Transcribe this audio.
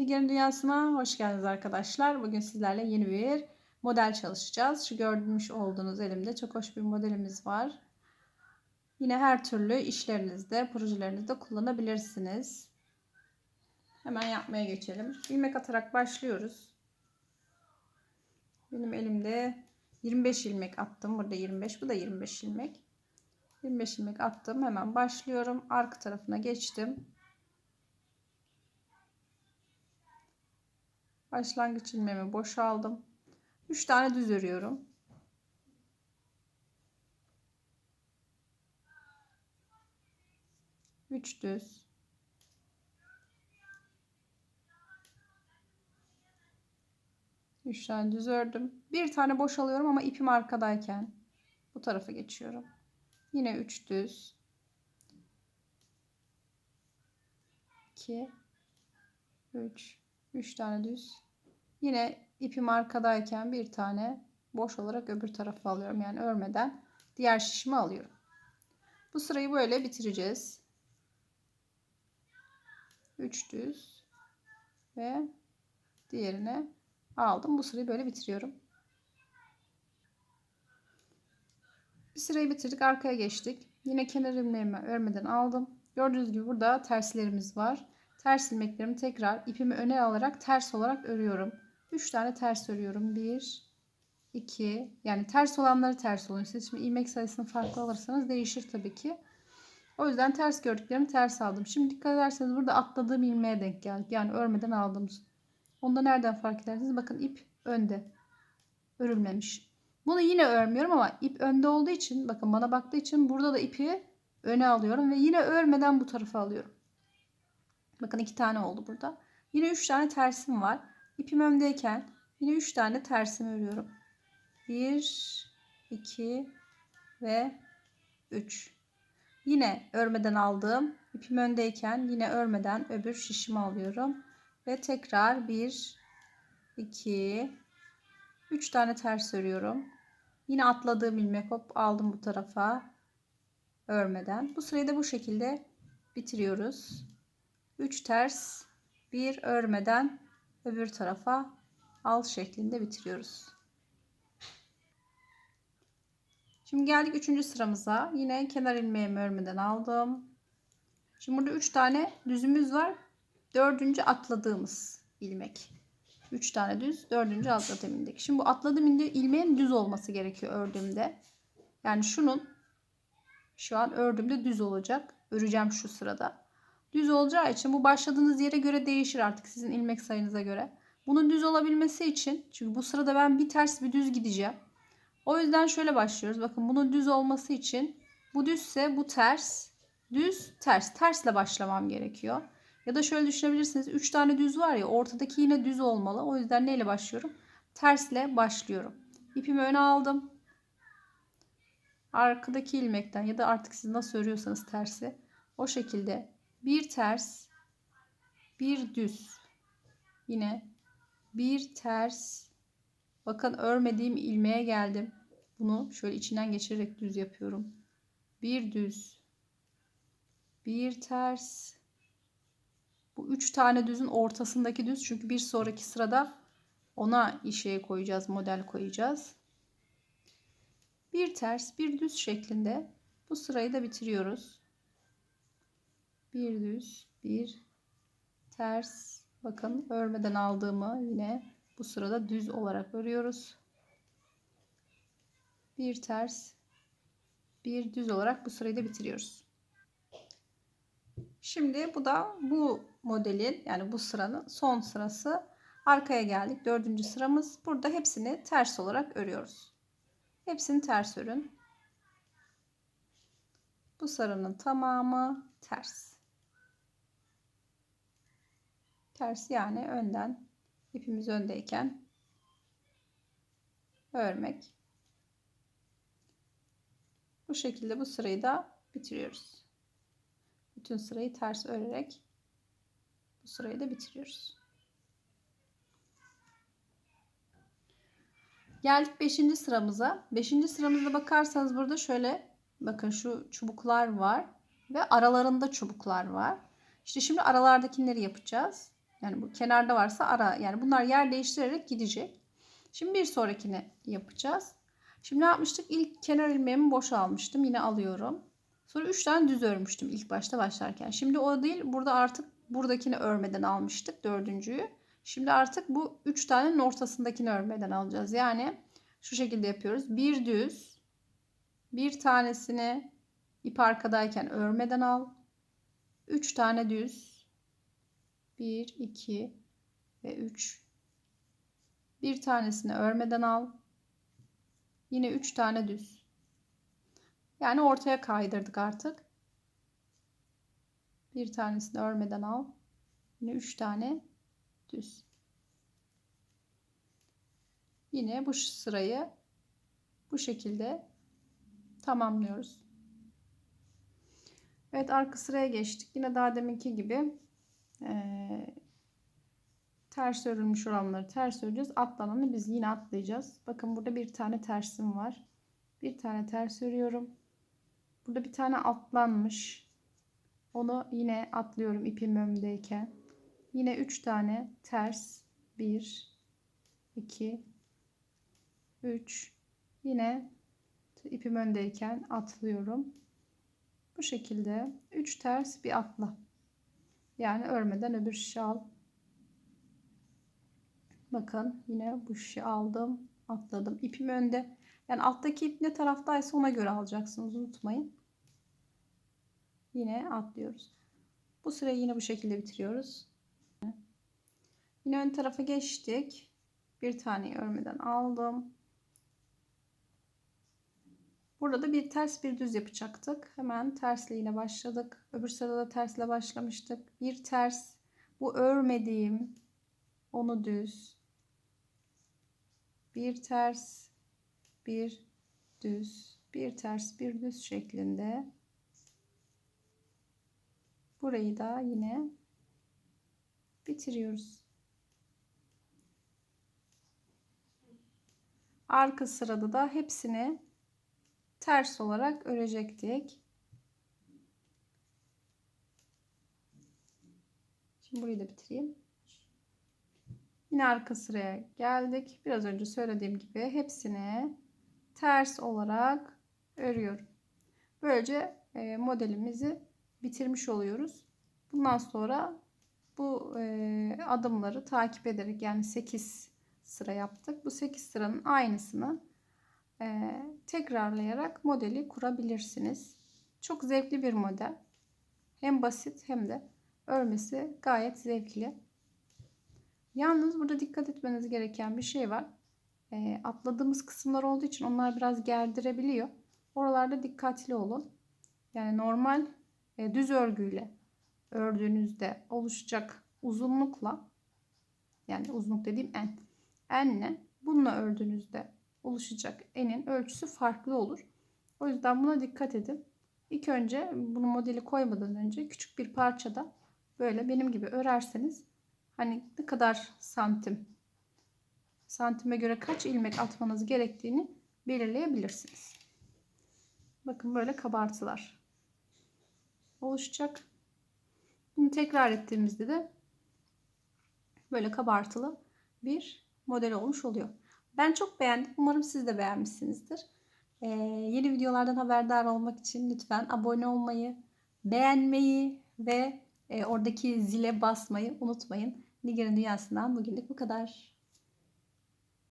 Nigar'ın dünyasına hoş geldiniz arkadaşlar. Bugün sizlerle yeni bir model çalışacağız. Şu görmüş olduğunuz elimde çok hoş bir modelimiz var. Yine her türlü işlerinizde, projelerinizde kullanabilirsiniz. Hemen yapmaya geçelim. İlmek atarak başlıyoruz. Benim elimde 25 ilmek attım. Burada 25, bu da 25 ilmek. 25 ilmek attım. Hemen başlıyorum. Arka tarafına geçtim. Başlangıç ilmeğimi boşaldım. 3 tane düz örüyorum. Üç düz. Üç tane düz ördüm. Bir tane boş alıyorum ama ipim arkadayken bu tarafa geçiyorum. Yine üç düz. 2 3 3 tane düz. Yine ipim arkadayken bir tane boş olarak öbür tarafa alıyorum. Yani örmeden diğer şişimi alıyorum. Bu sırayı böyle bitireceğiz. 3 düz ve diğerine aldım. Bu sırayı böyle bitiriyorum. Bir sırayı bitirdik. Arkaya geçtik. Yine kenar ilmeğimi örmeden aldım. Gördüğünüz gibi burada terslerimiz var. Ters ilmeklerimi tekrar ipimi öne alarak ters olarak örüyorum. 3 tane ters örüyorum. 1 2 yani ters olanları ters oluyor. Siz şimdi ilmek sayısını farklı alırsanız değişir tabii ki. O yüzden ters gördüklerimi ters aldım. Şimdi dikkat ederseniz burada atladığım ilmeğe denk geldik. Yani örmeden aldığımız. Onda nereden fark edersiniz? Bakın ip önde. Örülmemiş. Bunu yine örmüyorum ama ip önde olduğu için bakın bana baktığı için burada da ipi öne alıyorum ve yine örmeden bu tarafa alıyorum. Bakın iki tane oldu burada. Yine üç tane tersim var. İpim öndeyken yine üç tane tersim örüyorum. Bir, iki ve üç. Yine örmeden aldığım ipim öndeyken yine örmeden öbür şişimi alıyorum. Ve tekrar bir, iki, üç tane ters örüyorum. Yine atladığım ilmek hop aldım bu tarafa örmeden. Bu sırayı da bu şekilde bitiriyoruz. 3 ters, bir örmeden öbür tarafa al şeklinde bitiriyoruz. Şimdi geldik 3. sıramıza. Yine kenar ilmeğimi örmeden aldım. Şimdi burada 3 tane düzümüz var. Dördüncü atladığımız ilmek. 3 tane düz, dördüncü atladığım ilmek. Şimdi bu atladığım ilmeğin düz olması gerekiyor ördüğümde. Yani şunun şu an ördüğümde düz olacak. Öreceğim şu sırada. Düz olacağı için bu başladığınız yere göre değişir artık sizin ilmek sayınıza göre. Bunun düz olabilmesi için çünkü bu sırada ben bir ters bir düz gideceğim. O yüzden şöyle başlıyoruz. Bakın bunun düz olması için bu düzse bu ters, düz, ters. Tersle başlamam gerekiyor. Ya da şöyle düşünebilirsiniz. 3 tane düz var ya ortadaki yine düz olmalı. O yüzden neyle başlıyorum? Tersle başlıyorum. İpimi öne aldım. Arkadaki ilmekten ya da artık siz nasıl örüyorsanız tersi o şekilde bir ters bir düz. Yine bir ters. Bakın örmediğim ilmeğe geldim. Bunu şöyle içinden geçirerek düz yapıyorum. Bir düz bir ters. Bu üç tane düzün ortasındaki düz. Çünkü bir sonraki sırada ona işe koyacağız model koyacağız. Bir ters bir düz şeklinde bu sırayı da bitiriyoruz bir düz bir ters. Bakın örmeden aldığımı yine bu sırada düz olarak örüyoruz. Bir ters bir düz olarak bu sırayı da bitiriyoruz. Şimdi bu da bu modelin yani bu sıranın son sırası. Arkaya geldik dördüncü sıramız. Burada hepsini ters olarak örüyoruz. Hepsini ters örün. Bu sarının tamamı ters ters yani önden ipimiz öndeyken örmek. Bu şekilde bu sırayı da bitiriyoruz. Bütün sırayı ters örerek bu sırayı da bitiriyoruz. Geldik 5. sıramıza. 5. sıramızda bakarsanız burada şöyle bakın şu çubuklar var ve aralarında çubuklar var. İşte şimdi aralardakileri yapacağız. Yani bu kenarda varsa ara. Yani bunlar yer değiştirerek gidecek. Şimdi bir sonrakini yapacağız. Şimdi ne yapmıştık? İlk kenar ilmeğimi boş almıştım. Yine alıyorum. Sonra 3 tane düz örmüştüm ilk başta başlarken. Şimdi o değil. Burada artık buradakini örmeden almıştık. Dördüncüyü. Şimdi artık bu 3 tanenin ortasındakini örmeden alacağız. Yani şu şekilde yapıyoruz. Bir düz. Bir tanesini ip arkadayken örmeden al. 3 tane düz. 1, 2 ve 3. Bir tanesini örmeden al. Yine 3 tane düz. Yani ortaya kaydırdık artık. Bir tanesini örmeden al. Yine 3 tane düz. Yine bu sırayı bu şekilde tamamlıyoruz. Evet arka sıraya geçtik. Yine daha deminki gibi e, ters örülmüş olanları ters öreceğiz. Atlananı biz yine atlayacağız. Bakın burada bir tane tersim var. Bir tane ters örüyorum. Burada bir tane atlanmış. Onu yine atlıyorum ipim önündeyken. Yine 3 tane ters. 1 2 3 Yine ipim öndeyken atlıyorum. Bu şekilde 3 ters bir atla. Yani örmeden öbür şişe al. Bakın yine bu şişe aldım. Atladım. İpim önde. Yani alttaki ip ne taraftaysa ona göre alacaksınız. Unutmayın. Yine atlıyoruz. Bu sırayı yine bu şekilde bitiriyoruz. Yine ön tarafa geçtik. Bir tane örmeden aldım. Burada da bir ters bir düz yapacaktık. Hemen tersle yine başladık. Öbür sırada da tersle başlamıştık. Bir ters. Bu örmediğim onu düz. Bir ters, bir düz, bir ters, bir düz şeklinde. Burayı da yine bitiriyoruz. Arka sırada da hepsini ters olarak örecektik. Şimdi burayı da bitireyim. Yine arka sıraya geldik. Biraz önce söylediğim gibi hepsini ters olarak örüyorum. Böylece e, modelimizi bitirmiş oluyoruz. Bundan sonra bu e, adımları takip ederek yani 8 sıra yaptık. Bu 8 sıranın aynısını e, tekrarlayarak modeli kurabilirsiniz. Çok zevkli bir model. Hem basit hem de örmesi gayet zevkli. Yalnız burada dikkat etmeniz gereken bir şey var. E, atladığımız kısımlar olduğu için onlar biraz gerdirebiliyor. Oralarda dikkatli olun. Yani normal e, düz örgüyle ördüğünüzde oluşacak uzunlukla yani uzunluk dediğim en enle bununla ördüğünüzde oluşacak enin ölçüsü farklı olur. O yüzden buna dikkat edin. İlk önce bunu modeli koymadan önce küçük bir parçada böyle benim gibi örerseniz hani ne kadar santim santime göre kaç ilmek atmanız gerektiğini belirleyebilirsiniz. Bakın böyle kabartılar oluşacak. Bunu tekrar ettiğimizde de böyle kabartılı bir model olmuş oluyor. Ben çok beğendim. Umarım siz de beğenmişsinizdir. Ee, yeni videolardan haberdar olmak için lütfen abone olmayı, beğenmeyi ve e, oradaki zile basmayı unutmayın. Nigar'ın dünyasından bugünlük bu kadar.